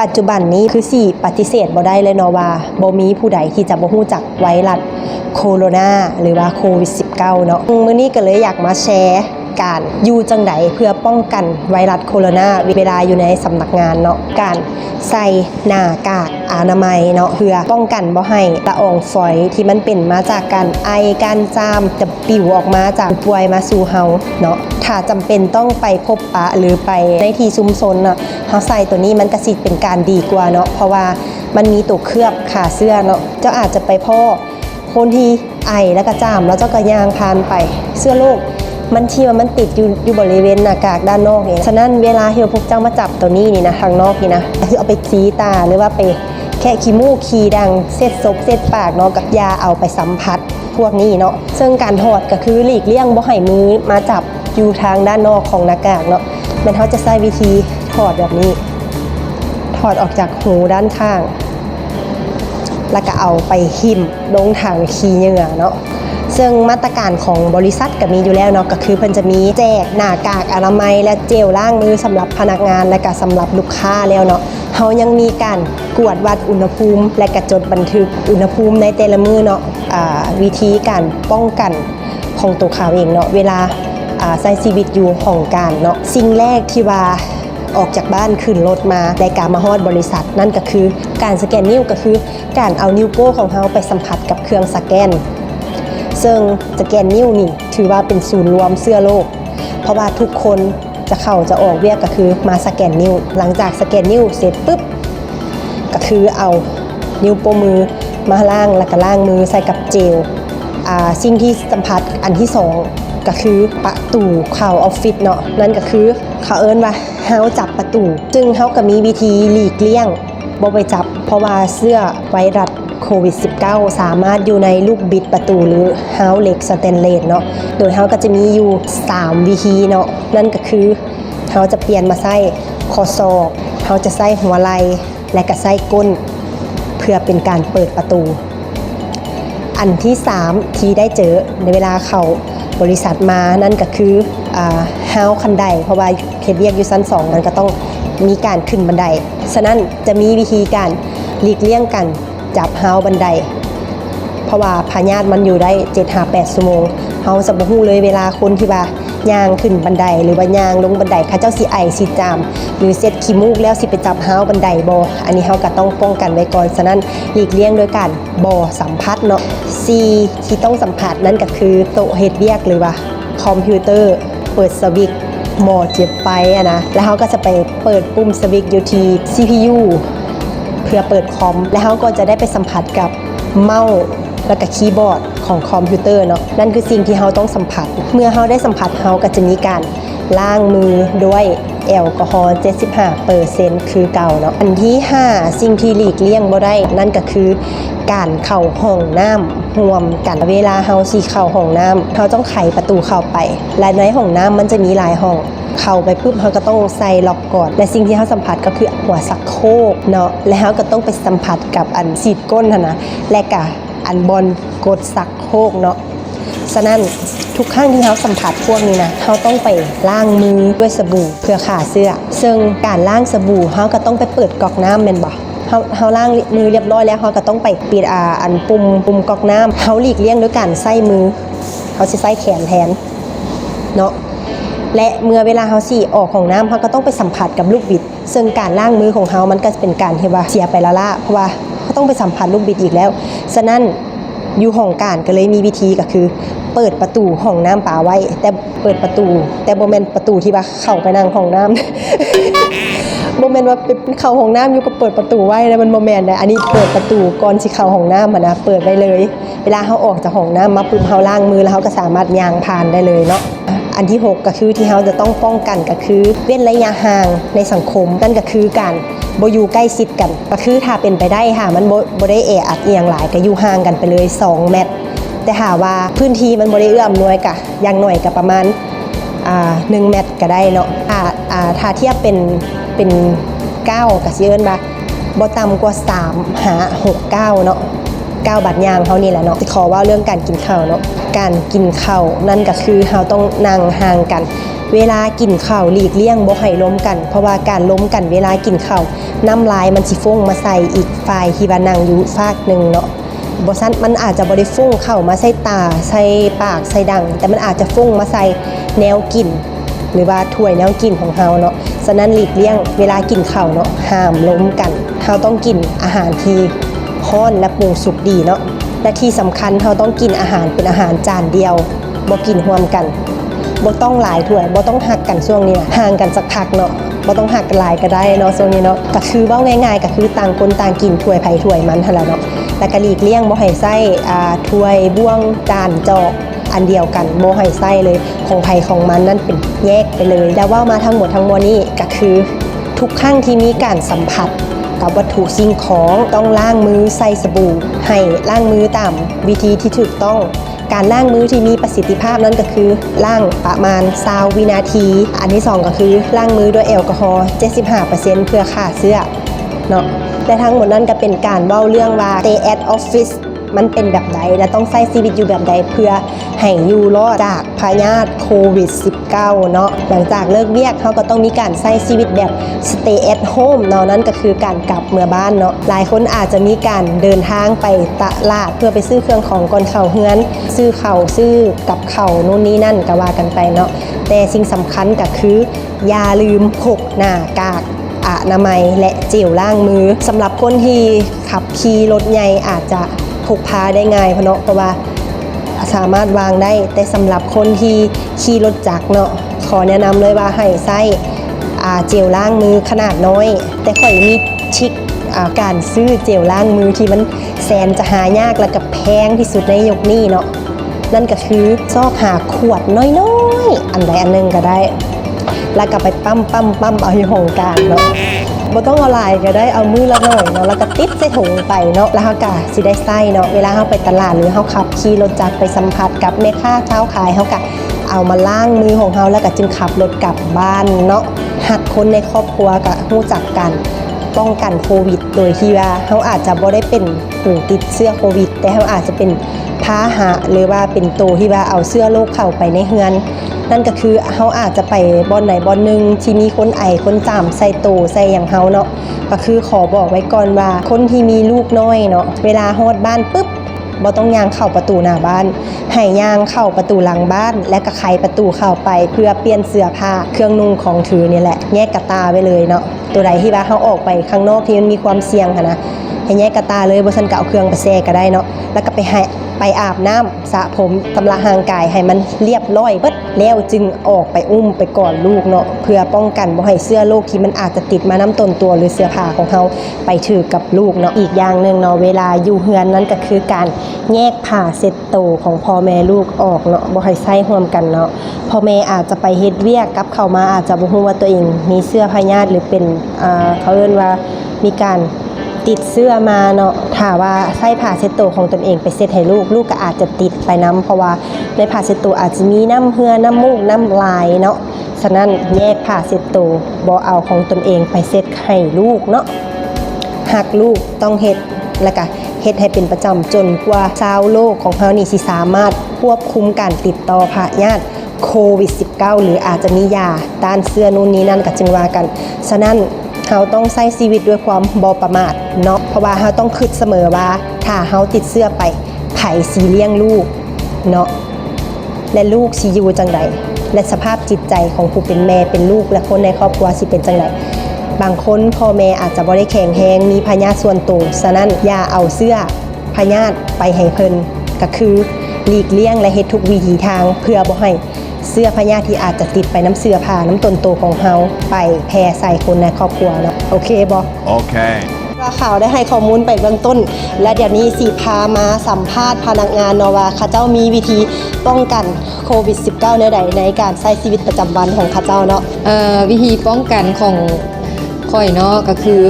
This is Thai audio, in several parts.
ปัจจุบันนี้คือสี่ปฏิเสธบ่ได้เลยเนาะว่าบ่มีผู้ใดที่จะบ่ฮู้จักไวรัสโคโรนาหรือว่าโควิด -19 เนาะมื้อนี้ก็เลยอยากมาแชร์ การอยู่จังไดเพื่อป้องกันไวรัสโคโรนาเวลาอยู่ในสำนักงานเนาะการใส่หน้ากากอนามัยเนาะเพื่อป้องกันบ่ให้ละอองฝอยที่มันเป็นมาจากการไอการจามจะปิวออกมาจากป่วยมาสู่เฮาเนาะถ้าจำเป็นต้องไปพบปะหรือไปในที่ชุมชนเนาะเฮาใส่ตัวนี้มันก็สิเป็นการดีกว่าเนาะเพราะว่ามันมีตัวเคลือบขาเสื้อเนาะเจ้าอาจจะไปพ่อคนที่ไอแล้วก็จามแล้วเจ้าก็ยางพานไปเสื้อโรค มันที่ว่ามันติดอยู่อยู่บริเวณหน้ากากด้านนอกเนี่ยฉะนั้นเวลาที่พวกเจ้ามาจับตัวนี้นี่นะทางนอกนี่นะคือเอาไปซีตาหรือว่าไปแค่ขี้มูกขี้ดังเส้ดซบเส้ดปากเนาะกับยาเอาไปสัมผัสพวกนี้เนาะซึ่งการถอดก็คือหลีกเลี่ยงบ่ให้มือมาจับอยู่ทางด้านนอกของหน้ากากเนาะมันเขาจะใช้วิธีถอดแบบนี้ ถอดออกจากหูด้านข้าง แล้วก็เอาไปหิมลงถังขี้เหงื่อเนาะ ซึ่งมาตรการของบริษัทก็มีอยู่แล้วเนาะก็คือเพิ่นจะมีแจกหน้ากากอนามัย และเจลล้างมือสำหรับพนักงานและก็สำหรับลูกค้าแล้วเนาะเฮายังมีการกวดวัดอุณหภูมิ และก็จดบันทึกอุณหภูมิในแต่ละมือเนาะอ่าวิธีการป้องกันของตัวเขาเองเนาะเวลาอ่าใช้ชีวิตอยู่ของการเนาะสิ่งแรกที่ว่าออกจากบ้านขึ้นรถมาในการมาฮอดบริษัท นั่นก็คือการสแกนนิ้วก็คือ การเอานิ้วโป้งของเราไปสัมผัสกับเครื่องสแกน ซึ่งสแกนนิ้วนี่ถือว่าเป็นศูนย์รวมเสื้อโลก เพราะว่าทุกคนจะเข้าจะออกเวียกก็คือมาสแกนนิ้ว หลังจากสแกนนิ้วเสร็จปุ๊บก็คือเอานิ้วโป้มือมาล่างแล้วก็ล่างมือใส่กับเจลอ่าสิ่งที่สัมผัสอันที่สองก็คือประตูเข้าออฟฟิศเนาะนั่นก็คือเขาเอิ้นว่าเฮาจับประตู ซึ่งเฮาก็มีวิธีหลีกเลี่ยงบ่ไปจับ เพราะว่าเสื้อไวรัส โควิด -19 สามารถอยู่ในลูกบิดประตูหรือเฮาเหล็กสแตนเลสเนาะโดยเฮาก็จะมีอยู่ 3 วิธีเนาะนั่นก็คือเขาจะเปลี่ยนมาใส่คอศอกเขาจะใส่หัวไหล่และก็ใส่ก้น เพื่อเป็นการเปิดประตู อันที่ 3 ที่ได้เจอในเวลาเขาบริษัทมานั่นก็คือเฮาคันไดเพราะว่าเคเบียกอยู่ชั้น2มันก็ต้องมีการขึ้นบันได ฉะนั้นจะมีวิธีการหลีกเลี่ยงกัน จับเฮาบันได เพราะว่าพาญาติมันอยู่ได้7หา8ชั่วโมงเฮาจะบ่ฮู้เลยเวลาคนที่ว่าย่างขึ้นบันไดหรือว่าย่างลงบันไดเขาเจ้าสิไอสิจาม หรือเซตขี้มูกแล้วสิไปจับเฮาบันไดบ่อันนี้เฮาก็ต้องป้องกันไว้ก่อนฉะนั้นหลีกเลี่ยงโดยการบ่สัมผัสเนาะ C ที่ต้องสัมผัสนั่นก็คือโต๊ะเฮ็ดเวียกหรือว่าคอมพิวเตอร์เปิดสวิตหมอเจ็บไปอะนะแล้วเขาก็จะไปเปิดปุ่มสวิตช์อยู่ที่ CPU เพื่อเปิดคอม แล้วเขาก็จะได้ไปสัมผัสกับเมาส์แล้วก็คีย์บอร์ดของคอมพิวเตอร์เนาะนั่นคือสิ่งที่เราต้องสัมผัส เมื่อเราได้สัมผัสเราก็จะมีการล้างมือด้วยแอลกอฮอล์75เปอร์เซ็นต์คือเก่าเนาะอันที่ 5 สิ่งที่หลีกเลี่ยงบ่ได้ นั่นก็คือการเข้าห้องน้ำร่วมกันเวลาเฮาสิเข้าห้องน้ำเราต้องไขประตูเข้าไป และในห้องน้ำมันจะมีหลายห้อง เข้าไปปุ๊บเขาก็ต้องใส่ล็อกก่อน และสิ่งที่เขาสัมผัสก็คือหัวสักโคกเนาะและเขาก็ต้องไปสัมผัสกับอันสีดก้นนะและกะอันบอลกดสักโคกเนาะฉะนั้นทุกครั้งที่เขาสัมผัสพวกนี้นะเขาต้องไปล้างมือด้วยสบู่เพื่อขาเสื้อ ซึ่งการล้างสบู่เขาก็ต้องไปเปิดก๊อกน้ำเป็นบ่เขาเขาล้างมือเรียบร้อยแล้วเขาก็ต้องไปปิดอ่าอันปุ่มปุ่มก๊อกน้ำเขาหลีกเลี่ยงด้วยการใส่มือเขาจะใส่แขนแทนเนาะ และเมื่อเวลาเขาสี่ออกของน้ำเขาก็ต้องไปสัมผัสกับลูกบิด ซึ่งการล้างมือของเขามันก็จะเป็นการที่ว่าเสียไปและละเพราะว่าเขาต้องไปสัมผัสลูกบิดอีกแล้ว ฉะนั้นอยู่ห้องการก็เลยมีวิธีก็คือ เปิดประตูห้องน้ำป่าไว้ แต่เปิดประตู แต่โบเมนประตูที่ว่าเข้าไปนั่งห้องน้ำโมเมนว่าไปเข้าห้องน้ำอยู่ก็เปิดประตูไว้นะมันโมเมนนะอันนี้เปิดประตูก่อนสิเข้าห้องน้ำอะนะเปิดไว้เลย เวลาเขาออกจากห้องน้ำมาปุ๊บเขาล้างมือแล้วเขาก็สามารถย่างผ่านได้เลยเนาะ อันที่ 6 ก็คือที่เราจะต้องป้องกันก็คือ เว้นระยะห่างในสังคมนั่นก็คือการบอยู่ใกล้ชิดกันก็คือถ้าเป็นไปได้ค่ะมันบ่บได้แออัดเอียงหลายก็อยู่ห่างกันไปเลย 2 เมตร แต่หาว่าพื้นที่มันบ่ได้เอื้ออำนวยกะอย่างหน่อยก็ประมาณอ่าหนึ่งเมตรก็ได้เนาะอ่าอ่าถ้าเทียบเป็นเป็น9ก็สิเอิ้นว่าบ่ต่ำกว่า 3 หา 6 9 เนาะ 19บาทย่างเฮานี่แหละเนาะขอว่าเรื่องการกินข้าวเนาะการกินข้าวนั่นก็คือเฮาต้องนั่งห่างกัน เวลากินข้าวหลีกเลี่ยงบ่ให้ล้มกัน เพราะว่าการล้มกันเวลากินข้าวน้ำลายมันสิฟุ้งมาใส่อีกฝ่ายที่ว่านั่งอยู่ฝากหนึ่งเนาะบซันมันอาจจะบริฟุ้งเข้ามาใส่ตาใส่ปากใส่ดัง แต่มันอาจจะฟุ้งมาใส่แนวกินหรือว่าถ้วยแนวกินของเฮาเนาะฉะนั้นหลีกเลี่ยงเวลากินข้าวเนาะห้ามล้มกันเฮาต้องกินอาหารที่ ฮ้อนและปรุงสุกดีเนาะและที่สำคัญเฮาต้องกินอาหารเป็นอาหารจานเดียวบ่กินร่วมกันบ่ต้องหลายถ้วยบ่ต้องหักกันช่วงนี้ห่างกันสักพักเนาะบ่ต้องหักกันหลายก็ได้เนาะช่วงนี้เนาะก็คือเว้าง่ายๆก็คือต่างคนต่างกินถ้วยไผถ้วยมันหั่นแหละเนาะแล้วก็หลีกเลี่ยงบ่ให้ใส่อ่าถ้วยบ้วงจานจอกอันเดียวกันบ่ให้ใส่เลยของไผของมันนั่นเป็นแยกไปเลย แล้วว่ามาทั้งหมดทั้งมวลนี้ก็คือ ทุกครั้งที่มีการสัมผัส กับวัตถุสิ่งของต้องล้างมือใส่สบู่ ให้ล้างมือตามวิธีที่ถูกต้องการล้างมือที่มีประสิทธิภาพนั่นก็คือล้างประมาณ20วินาที อันที่สองก็คือล้างมือด้วยแอลกอฮอล์75%เพื่อฆ่าเชื้อเนาะและทั้งหมดนั้นก็เป็นการเว้าเรื่องว่า stay at office มันเป็นแบบใดและต้องใช้ชีวิตอยู่แบบใดเพื่อให้อยู่รอดจากพยาธิโควิด -19 เนาะหลังจากเลิกเวียกเขาก็ต้องมีการใช้ชีวิตแบบ stay at home เนาะนั่นก็คือการกลับเมื่อบ้านเนาะหลายคนอาจจะมีการเดินทางไปตลาดเพื่อไปซื้อเครื่องของก่อนเข่าเฮือน ซื้อเข่าซื้อกับเข่านู่นนี่นั่นก็ว่ากันไปเนาะแต่สิ่งสำคัญก็คือ อย่าลืมพกหน้ากากอนามัยและเจลล้างมือสำหรับคนที่ขับขี่รถใหญ่อาจจะ พกพาได้ง่ายเพราะเนาะเพราะว่าสามารถวางได้แต่สำหรับคนที่ขี่รถจักรเนาะขอแนะนำเลยว่าให้ใส่เจลล้างมือขนาดน้อย แต่ข่อยมีชิกอ่าการซื้อเจลล้างมือที่มันแสนจะหายากและกับแพงที่สุดในยุคนี้เนาะนั่นก็คือซอกหาขวดน้อยๆ อันใดอันหนึงก็ได้ แล้วก็ไปปั้มปั้มปั้มเอาอยู่ห้องกางเนาะ บ่ต้องเอาลายก็ได้เอามือละหน่อยเนาะแล้วก็ติดใส่ถุงไปเนาะแล้วเาก็สิได้ใส่เนาะเวลาเขาไปตลาดหรือเขาขับขี่รถจักรไปสัมผัสกับแม่ค้าเท้าขายเขาก็เอามาล้างมือของเขาแล้วก็จึงขับรถกลับบ้านเนาะหัดคนในครอบครัวก็รู้จักกัน ป้องกันโควิด โดยที่ว่าเขาอาจจะบ่ได้เป็นผู้ติดเชื้อโควิด แต่เขาอาจจะเป็นพาหะหรือว่าเป็นตัวที่ว่าเอาเสื้อโรคเข้าไปในเฮือน นั่นก็คือเขาอาจจะไปบอนไหนบอนหนึ่งที่มีคนไอคนจามใส่โตใส่อย่างเขาเนาะก็คือขอบอกไว้ก่อนว่าคนที่มีลูกน้อยเนาะเวลาฮอดบ้านปุ๊บ บ่ต้องย่างเข้าประตูหน้าบ้าน ให้ย่างเข้าประตูหลังบ้าน และก็ไขประตูเข้าไปเพื่อเปลี่ยนเสื้อผ้าเครื่องนุ่งของถือนี่แหละแยกกระตาไปเลยเนาะตัวใดที่ว่าเขาออกไปข้างนอกที่มันมีความเสี่ยงค่ะนะ ให้แยกกระตาเลยบ่ซันก็เอาเครื่องไปแช่ก็ได้เนาะแล้วก็ไปให้ไปอาบน้ำสระผมตำระห่างกายให้มันเรียบร้อยเบิดแล้วจึงออกไปอุ้มไปก่อนลูกเนาะเพื่อป้องกันบ่ให้เสื้อโรคที่มันอาจจะติดมาน้ำต้นตัวหรือเสื้อผ้าของเขาไปถือกับลูกเนาะอีกอย่างหนึ่งเนาะเวลาอยู่เฮือนนั้นก็คือการแยกผ้าเซ็ตโตของพ่อแม่ลูกออกเนาะบ่ให้ใส่ร่วมกันเนาะพ่อแม่อาจจะไปเฮ็ดเวียกกับเข้ามาอาจจะบ่ฮู้ว่าตัวเองมีเสื้อพยาธิหรือเป็นอ่าเขาเรียกว่ามีการ ติดเสื้อมาเนาะถ้าว่าใส่ผ้าเช็ดตัวของตนเองไปเช็ดให้ลูก ลูกก็อาจจะติดไปน้ำเพราะว่าในผ้าเช็ดตัวอาจจะมีน้ำเหือน้ำมูกน้ำลายเนาะฉะนั้นแยกผ้าเช็ดตัวบ่เอาของตนเองไปเช็ดให้ลูกเนาะหากลูกต้องเฮ็ดแล้วก็เฮ็ดให้เป็นประจำจนกว่าชาวโลกของเฮานี่สิสามารถควบคุมการติดต่อพยาธิโควิด -19 หรืออาจจะมียาต้านเสื้อนู่นนี้นั่นก็จึงว่ากัน ฉะนั้น เฮาต้องใช้ชีวิตด้วยความบ่ประมาทเนาะเพราะว่าเฮาต้องคิดเสมอว่า ถ้าเฮาติดเสื้อไปไผ่สิเลี้ยงลูกเนาะและลูกสิอยู่จังใดและสภาพจิตใจของผู้เป็นแม่เป็นลูก และคนในครอบครัวสิเป็นจังใดบางคนพ่อแม่อาจจะบ่ได้แข็งแรงมีพยาส่วนตัวฉะนั้นอย่าเอาเสื้อพยาธิไปให้เพิ่นก็คือหลีกเลี่ยงและเฮ็ดทุกวิถีทางเพื่อบ่ให้ เสื้อพยาธิที่อาจจะติดไปน้ำเสื้อผ้าน้ำตนโตของเฮาไปแพร่ใส่คนในครอบครัวเนาะโอเคบ่ Okay. ว่าข่าวได้ให้ข้อมูลไปเบื้องต้น และเดี๋ยวนี้สีพามาสัมภาษณ์พนักงานเนาะว่าเข้าเจ้ามีวิธีป้องกันโควิด -19 ในใดในการใช้ชีวิตประจำวันของเข้าเจ้าเนาะเอ่อวิธีป้องกันของข่อยเนาะก็คือ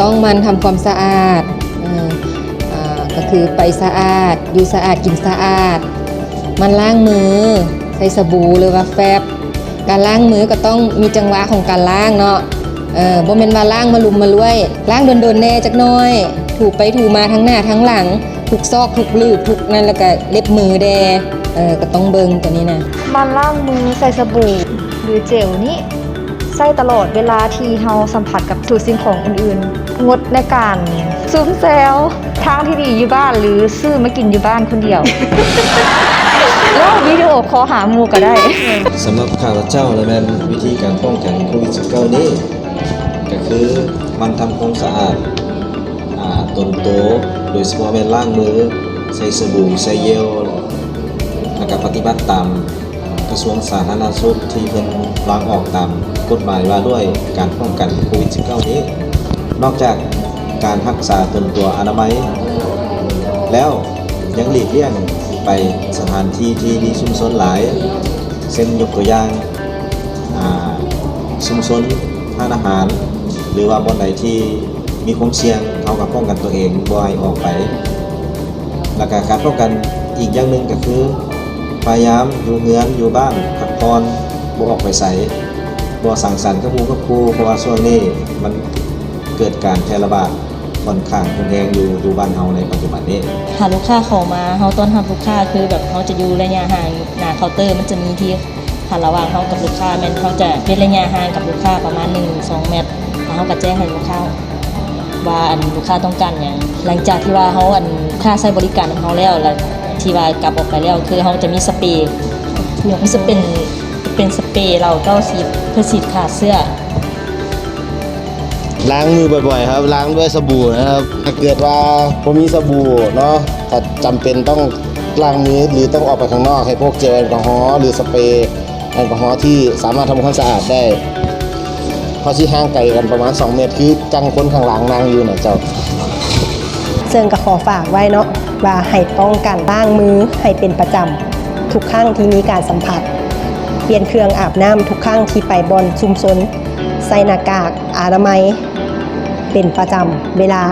ต้องหมันทำความสะอาดเอ่ออ่าก็คือไปสะอาดอยู่สะอาดกินสะอาด มันล้างมือ ใช้สบู่หรือว่าแฟบ การล้างมือก็ต้องมีจังหวะของการล้างเนาะเออบ่แม่นว่าล้างมาลุมมาล้วยล้างโดนๆแน่จักน่อย ถูไปถูมาทั้งหน้าทั้งหลังทุกซอกทุกลืบทุกนั่นแล้วก็เล็บมือแดเออก็ต้องเบิ่งตัวนี้นะมันล้างมือใส่สบู่หรือเจลนี่ใส่ตลอดเวลาที่เฮาสัมผัสกับถูสิ่งของอื่นๆ งดในการซูมแซวทางที่ดีอยู่บ้านหรือซื้อมากินอยู่บ้านคนเดียว แล้ววิดีโอคอหาหมูก็ได้ สำหรับข้าพเจ้าและแม่นวิธีการป้องกันโควิด -19 นี้ ก็คือมันทำความสะอาดอ่าตนโตะโดยเฉพาะแม่นล้างมือ ใส่สบู่ใส่เยลแล้วก็ปฏิบัติตามกระทรวงสาธารณสุขที่เพิ่นวางออกตามกฎหมายว่าด้วยการป้องกันโควิด -19 นี้ นอกจากการรักษาตนตัวอนามัย แล้ว ยังหลีกเลี่ยงไปสถานที่ที่มีชุมชนหลายเช่นยกตัวอย่างชุมชนทานอาหาร หรือว่าบนใดที่มีความเสี่ยงเท่ากับป้องกันตัวเองบ่ให้ออกไปแล้วก็การป้องกันอีกอย่างหนึ่งก็คือ พยายามอยู่เฮือนอยู่บ้านพักผ่อนบ่ออกไปใส่บ่สังสรรค์กับหมู่กับครูเพราะว่าช่วงนี้มันเกิดการแพร่ระบาด ค่อนข้างรุนแรงอยู่อยู่บ้านเฮาในปัจจุบันนี้หาลูกค้าเขามาเฮาต้อนรับลูกค้าคือแบบเฮาจะอยู่ระยะห่างหน้าเคาน์เตอร์มันจะมีที่หันระหว่างเฮากับลูกค้าแม่นเฮาจะเว้นระยะห่างกับลูกค้าประมาณ1-2เมตรแล้วเฮาก็แจ้งให้ลูกค้าว่าอันลูกค้าต้องการหยังหลังจากที่ว่าเฮาอันค้าใช้บริการของเฮาแล้วแล้วที่ว่ากลับออกไปแล้วคือเฮาจะมีสเปรย์มันจะเป็นเป็นสเปรย์เราเก้าสีเพื่อฉีดขาดเสื้อ ล้างมือบ่อยๆครับ ล้างด้วยสบู่นะครับถ้าเกิดว่าผมมีสบู่เนาะถ้าจำเป็นต้องล้างมือหรือต้องออกไปข้างนอกให้พวกเจลแอลกอฮอล์หรือสเปรย์แอลกอฮอล์ที่สามารถทำความสะอาดได้เพราะที่ห่างไกลกันประมาณ 2 เมตรคือจังคนข้างหลังนางอยู่นะเจ้าซึ่งก็ขอฝากไว้เนาะว่าให้ป้องกันล้างมือให้เป็นประจำทุกครั้งที่มีการสัมผัส เปลี่ยนเครื่องอาบน้ำทุกครั้งที่ไปบอลชุมชนใส่หน้ากากอนามัย เป็นประจำเวลา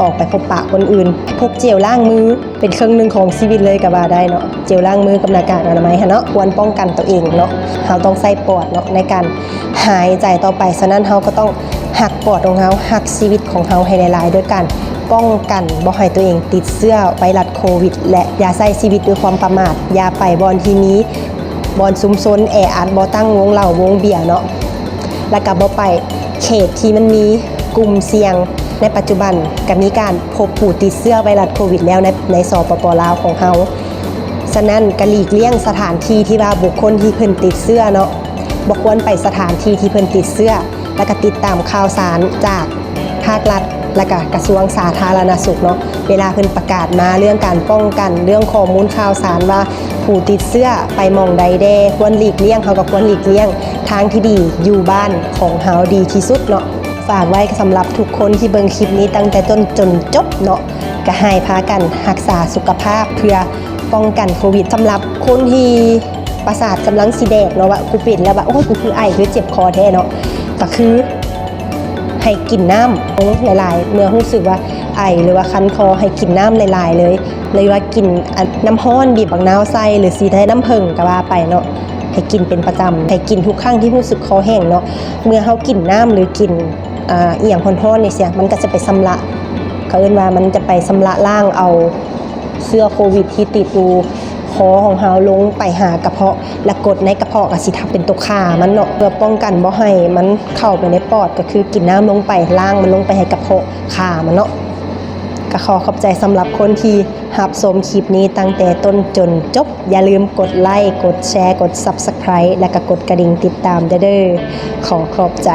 ออกไปพบปะคนอื่น พกเจลล้างมือเป็นเครื่องหนึ่งของชีวิตเลยก็ว่าได้เนาะเจลล้างมือกับหน้ากากอนามัยฮะเนาะควรป้องกันตัวเองเนาะเราต้องใส่ปอดเนาะในการหายใจต่อไปฉะนั้นเราก็ต้องหักปอดของเราหักชีวิตของเราให้หลายๆด้วยการป้องกันบ่ให้ตัวเองติดเสื้อไวรัสโควิด และอย่าใช้ชีวิตด้วยความประมาทอย่าไปบอลทีนี้บอลซุมซนแออัดบ่ตั้งวงเหล่าวงเบียร์เนาะแล้วก็บ่ไปเขตที่มันมี กลุ่มเสี่ยงในปัจจุบันก็มีการพบผู้ติดเชื้อไวรัสโควิดแล้วในในสปปลาวของเฮาฉะนั้นก็หลีกเลี่ยงสถานที่ที่ว่าบุคคลที่เพิ่นติดเชื้อเนาะบ่ควรไปสถานที่ที่เพิ่นติดเชื้อแล้วก็ติดตามข่าวสารจากภาครัฐและก็กระทรวงสาธารณสุขเนาะเวลาเพิ่นประกาศมาเรื่องการป้องกัน เรื่องข้อมูลข่าวสารว่าผู้ติดเชื้อไปมองใดแดควรหลีกเลี่ยงเขาก็ควรหลีกเลี่ยงทางที่ดีอยู่บ้านของเฮาดีที่สุดเนาะ ฝากไว้สำหรับทุกคนที่เบิ่งคลิปนี้ตั้งแต่ต้นจนจบเนาะก็ให้พากันรักษาสุขภาพเพื่อป้องกันโควิดสำหรับคนที่ประสาทกำลังสีแดงเนาะว่ากูเป็นแล้วว่าโอ้ยกูคือไอคือเจ็บคอแท้เนาะก็คือให้กินน้ำหลายๆเมื่อรู้สึกว่าไอหรือว่าคันคอให้กินน้ำหลาย ๆ เลย เลยว่ากินนน้ำห้อนบีบบักนาวใส่หรือสีไทยน้ำผึ้งก็ว่าไปเนาะให้กินเป็นประจำให้กินทุกครั้งที่รู้สึกคอแห้งเนาะเมื่อเขากินน้ำหรือกินอ่า เอียงห้อนๆนี่เสียมันก็จะไปสำละเขาเอิ้นว่ามันจะไปสำละล่างเอาเสื้อโควิดที่ติดอยู่คอของเฮาลงไปหากระเพาะและกดในกระเพาะก็สิทับเป็นตัวขามันเนาะเพื่อป้องกันบ่ให้มันเข้าไปในปอดก็คือกินน้ำลงไปล่างมันลงไปให้กระเพาะขามันเนาะก็ขอขอบใจสำหรับคนที่รับชมคลิปนี้ตั้งแต่ต้นจนจบ อย่าลืมกดไลค์กดแชร์ กด Subscribe และก็กดกระดิ่งติดตามเด้อๆขอขอบใจ